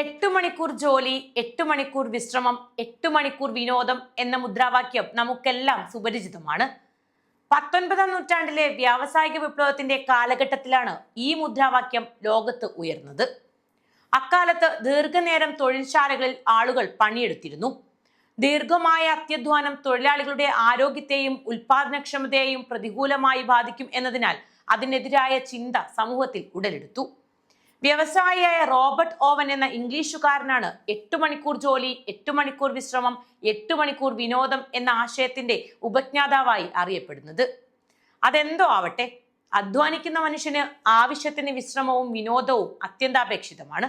എട്ട് മണിക്കൂർ ജോലി എട്ട് മണിക്കൂർ വിശ്രമം എട്ട് മണിക്കൂർ വിനോദം എന്ന മുദ്രാവാക്യം നമുക്കെല്ലാം സുപരിചിതമാണ്. പത്തൊൻപതാം നൂറ്റാണ്ടിലെ വ്യാവസായിക വിപ്ലവത്തിന്റെ കാലഘട്ടത്തിലാണ് ഈ മുദ്രാവാക്യം ലോകത്ത് ഉയർന്നത്. അക്കാലത്ത് ദീർഘനേരം തൊഴിൽശാലകളിൽ ആളുകൾ പണിയെടുത്തിരുന്നു. ദീർഘമായ അത്യധ്വാനം തൊഴിലാളികളുടെ ആരോഗ്യത്തെയും ഉൽപാദനക്ഷമതയെയും പ്രതികൂലമായി ബാധിക്കും എന്നതിനാൽ അതിനെതിരായ ചിന്ത സമൂഹത്തിൽ ഉടലെടുത്തു. വ്യവസായിയായ റോബർട്ട് ഓവൻ എന്ന ഇംഗ്ലീഷുകാരനാണ് എട്ട് മണിക്കൂർ ജോലി എട്ട് മണിക്കൂർ വിശ്രമം എട്ട് മണിക്കൂർ വിനോദം എന്ന ആശയത്തിന്റെ ഉപജ്ഞാതാവായി അറിയപ്പെടുന്നത്. അതെന്തോ ആവട്ടെ? അധ്വാനിക്കുന്ന മനുഷ്യന് ആവശ്യത്തിന് വിശ്രമവും വിനോദവും അത്യന്താപേക്ഷിതമാണ്.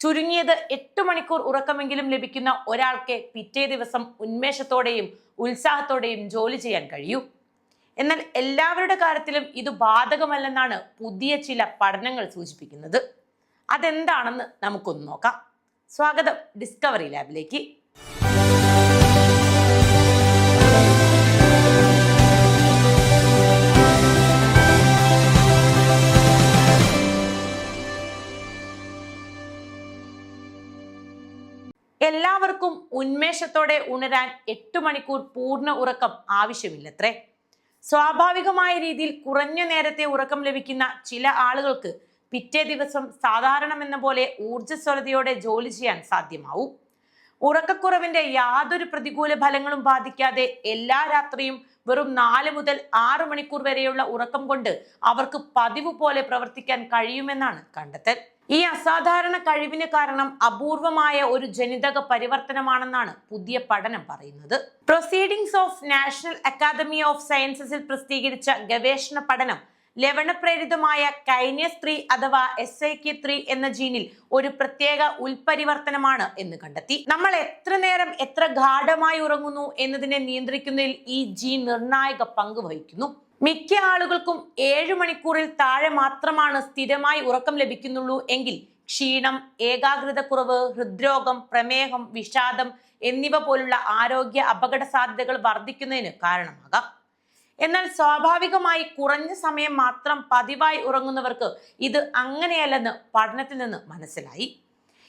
ചുരുങ്ങിയത് എട്ട് മണിക്കൂർ ഉറക്കമെങ്കിലും ലഭിക്കുന്ന ഒരാൾക്ക് പിറ്റേ ദിവസം ഉന്മേഷത്തോടെയും ഉത്സാഹത്തോടെയും ജോലി ചെയ്യാൻ കഴിയൂ. എന്നാൽ എല്ലാവരുടെ കാര്യത്തിലും ഇത് ബാധകമല്ലെന്നാണ് പുതിയ ചില പഠനങ്ങൾ സൂചിപ്പിക്കുന്നത്. അതെന്താണെന്ന് നമുക്കൊന്ന് നോക്കാം. സ്വാഗതം ഡിസ്കവറി ലാബിലേക്ക് എല്ലാവർക്കും ഉന്മേഷത്തോടെ ഉണരാൻ എട്ട് മണിക്കൂർ പൂർണ ഉറക്കം ആവശ്യമില്ലത്രേ. സ്വാഭാവികമായ രീതിയിൽ കുറഞ്ഞ നേരത്തെ ഉറക്കം ലഭിക്കുന്ന ചില ആളുകൾക്ക് പിറ്റേ ദിവസം സാധാരണമെന്ന പോലെ ഊർജസ്വലതയോടെ ജോലി ചെയ്യാൻ സാധ്യമാവും. ഉറക്കക്കുറവിന്റെ യാതൊരു പ്രതികൂല ഫലങ്ങളും ബാധിക്കാതെ എല്ലാ രാത്രിയും വെറും നാല് മുതൽ ആറ് മണിക്കൂർ വരെയുള്ള ഉറക്കം കൊണ്ട് അവർക്ക് പതിവ് പോലെ പ്രവർത്തിക്കാൻ കഴിയുമെന്നാണ് കണ്ടെത്തൽ. ഈ അസാധാരണ കഴിവിന് കാരണം അപൂർവമായ ഒരു ജനിതക പരിവർത്തനമാണെന്നാണ് പുതിയ പഠനം പറയുന്നത്. Proceedings of National Academy of സയൻസസിൽ പ്രസിദ്ധീകരിച്ച ഗവേഷണ പഠനം ലവണപ്രേരിതമായ കൈനസ് ത്രീ അഥവാ എസ് ഐ കെ ത്രീ എന്ന ജീനിൽ ഒരു പ്രത്യേക ഉൽപരിവർത്തനമാണ് എന്ന് കണ്ടെത്തി. നമ്മൾ എത്ര നേരം എത്ര ഗാഠമായി ഉറങ്ങുന്നു എന്നതിനെ നിയന്ത്രിക്കുന്നതിൽ ഈ ജീൻ നിർണായക പങ്ക് വഹിക്കുന്നു. മിക്ക ആളുകൾക്കും ഏഴു മണിക്കൂറിൽ താഴെ മാത്രമാണ് സ്ഥിരമായി ഉറക്കം ലഭിക്കുന്നുള്ളൂ എങ്കിൽ ക്ഷീണം ഏകാഗ്രതക്കുറവ് ഹൃദ്രോഗം പ്രമേഹം വിഷാദം എന്നിവ പോലുള്ള ആരോഗ്യ അപകട സാധ്യതകൾ വർദ്ധിക്കുന്നതിന് കാരണമാകാം. എന്നാൽ സ്വാഭാവികമായി കുറഞ്ഞ സമയം മാത്രം പതിവായി ഉറങ്ങുന്നവർക്ക് ഇത് അങ്ങനെയല്ലെന്ന് പഠനത്തിൽ നിന്ന് മനസ്സിലായി.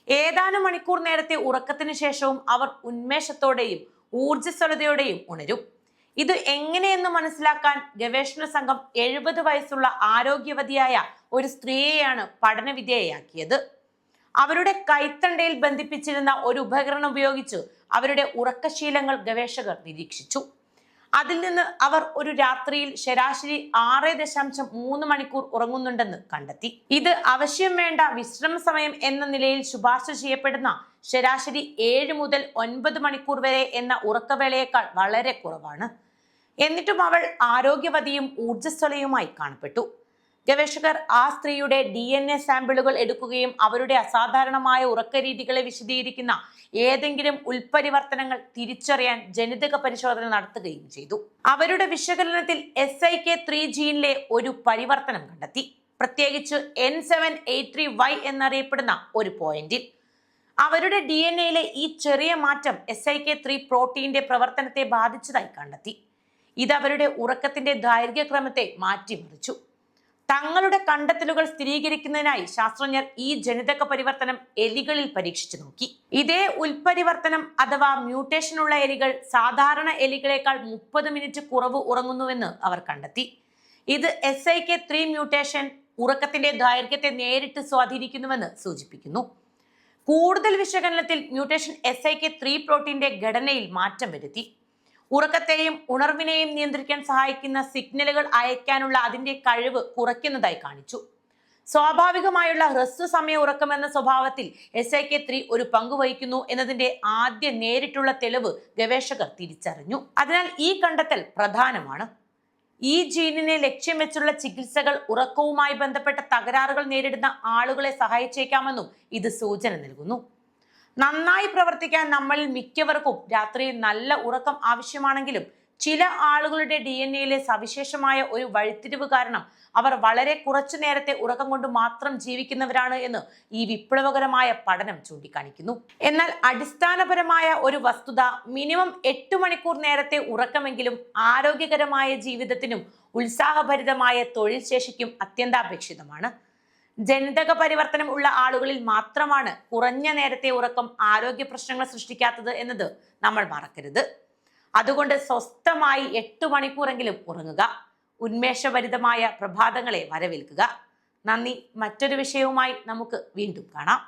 ഏതാനും മണിക്കൂർ നേരത്തെ ഉറക്കത്തിന് ശേഷവും അവർ ഉന്മേഷത്തോടെയും ഊർജസ്വലതയോടെയും ഉണരും. ഇത് എങ്ങനെയെന്ന് മനസ്സിലാക്കാൻ ഗവേഷണ സംഘം എഴുപത് വയസ്സുള്ള ആരോഗ്യവതിയായ ഒരു സ്ത്രീയെയാണ് പഠനവിധേയയാക്കിയത്. അവരുടെ കൈത്തണ്ടയിൽ ബന്ധിപ്പിച്ചിരുന്ന ഒരു ഉപകരണം ഉപയോഗിച്ച് അവരുടെ ഉറക്കശീലങ്ങൾ ഗവേഷകർ നിരീക്ഷിച്ചു. അതിൽ നിന്ന് അവർ ഒരു രാത്രിയിൽ ശരാശരി ആറ് ദശാംശം മൂന്ന് മണിക്കൂർ ഉറങ്ങുന്നുണ്ടെന്ന് കണ്ടെത്തി. ഇത് അവശ്യം വേണ്ട വിശ്രമ സമയം എന്ന നിലയിൽ ശുപാർശ ചെയ്യപ്പെടുന്ന ശരാശരി ഏഴ് മുതൽ ഒൻപത് മണിക്കൂർ വരെ എന്ന ഉറക്കവേളയേക്കാൾ വളരെ കുറവാണ്. എന്നിട്ടും അവൾ ആരോഗ്യവതിയും ഊർജസ്വലയുമായി കാണപ്പെട്ടു. ഗവേഷകർ ആ സ്ത്രീയുടെ ഡി എൻ എ സാമ്പിളുകൾ എടുക്കുകയും അവരുടെ അസാധാരണമായ ഉറക്ക രീതികളെ വിശദീകരിക്കുന്ന ഏതെങ്കിലും ഉൽപരിവർത്തനങ്ങൾ തിരിച്ചറിയാൻ ജനിതക പരിശോധന നടത്തുകയും ചെയ്തു. അവരുടെ വിശകലനത്തിൽ എസ് ഐ കെ ത്രീ ജീനിലെ ഒരു പരിവർത്തനം കണ്ടെത്തി. പ്രത്യേകിച്ച് N seven eight three Y എന്നറിയപ്പെടുന്ന ഒരു പോയിന്റിൽ. അവരുടെ ഡി എൻ എയിലെ ഈ ചെറിയ മാറ്റം എസ് ഐ കെ ത്രീ പ്രോട്ടീന്റെ പ്രവർത്തനത്തെ ബാധിച്ചതായി കണ്ടെത്തി. ഇത് അവരുടെ ഉറക്കത്തിന്റെ ദൈർഘ്യക്രമത്തെ മാറ്റിമറിച്ചു. തങ്ങളുടെ കണ്ടെത്തലുകൾ സ്ഥിരീകരിക്കുന്നതിനായി ശാസ്ത്രജ്ഞർ ഈ ജനിതക പരിവർത്തനം എലികളിൽ പരീക്ഷിച്ചു നോക്കി. ഇതേ ഉൽപരിവർത്തനം അഥവാ മ്യൂട്ടേഷനുള്ള എലികൾ സാധാരണ എലികളെക്കാൾ മുപ്പത് മിനിറ്റ് കുറവ് ഉറങ്ങുന്നുവെന്ന് അവർ കണ്ടെത്തി. ഇത് S I K three mutation ഉറക്കത്തിന്റെ ദൈർഘ്യത്തെ നേരിട്ട് സ്വാധീനിക്കുന്നുവെന്ന് സൂചിപ്പിക്കുന്നു. കൂടുതൽ വിശകലനത്തിൽ mutation S I K three പ്രോട്ടീന്റെ ഘടനയിൽ മാറ്റം വരുത്തി. ഉറക്കത്തെയും ഉണർവിനെയും നിയന്ത്രിക്കാൻ സഹായിക്കുന്ന സിഗ്നലുകൾ അയക്കാനുള്ള അതിന്റെ കഴിവ് കുറയ്ക്കുന്നതായി കാണിച്ചു. സ്വാഭാവികമായുള്ള ഹ്രസ്വ സമയ ഉറക്കം എന്ന സ്വഭാവത്തിൽ എസ് ഐ കെ ത്രീ ഒരു പങ്ക് വഹിക്കുന്നു എന്നതിന്റെ ആദ്യ നേരിട്ടുള്ള തെളിവ് ഗവേഷകർ തിരിച്ചറിഞ്ഞു. അതിനാൽ ഈ കണ്ടെത്തൽ പ്രധാനമാണ്. ഈ ജീനിനെ ലക്ഷ്യം വെച്ചുള്ള ചികിത്സകൾ ഉറക്കവുമായി ബന്ധപ്പെട്ട തകരാറുകൾ നേരിടുന്ന ആളുകളെ സഹായിച്ചേക്കാമെന്നും ഇത് സൂചന നൽകുന്നു. നന്നായി പ്രവർത്തിക്കാൻ നമ്മൾ മിക്കവർക്കും രാത്രി നല്ല ഉറക്കം ആവശ്യമാണെങ്കിലും ചില ആളുകളുടെ ഡി എൻ എയിലെ സവിശേഷമായ ഒരു വഴിത്തിരിവ് കാരണം അവർ വളരെ കുറച്ചു നേരത്തെ ഉറക്കം കൊണ്ട് മാത്രം ജീവിക്കുന്നവരാണ് എന്ന് ഈ വിപ്ലവകരമായ പഠനം ചൂണ്ടിക്കാണിക്കുന്നു. എന്നാൽ അടിസ്ഥാനപരമായ ഒരു വസ്തുത മിനിമം എട്ട് മണിക്കൂർ നേരത്തെ ഉറക്കമെങ്കിലും ആരോഗ്യകരമായ ജീവിതത്തിനും ഉത്സാഹഭരിതമായ തൊഴിൽ ശേഷിക്കും അത്യന്താപേക്ഷിതമാണ്. ജനിതക പരിവർത്തനം ഉള്ള ആളുകളിൽ മാത്രമാണ് കുറഞ്ഞ നേരത്തെ ഉറക്കം ആരോഗ്യ പ്രശ്നങ്ങൾ സൃഷ്ടിക്കാത്തത് എന്നത് നമ്മൾ മറക്കരുത്. അതുകൊണ്ട് സ്വസ്ഥമായി എട്ട് മണിക്കൂറെങ്കിലും ഉറങ്ങുക ഉന്മേഷഭരിതമായ പ്രഭാതങ്ങളെ വരവേൽക്കുക. നന്ദി. മറ്റൊരു വിഷയവുമായി നമുക്ക് വീണ്ടും കാണാം.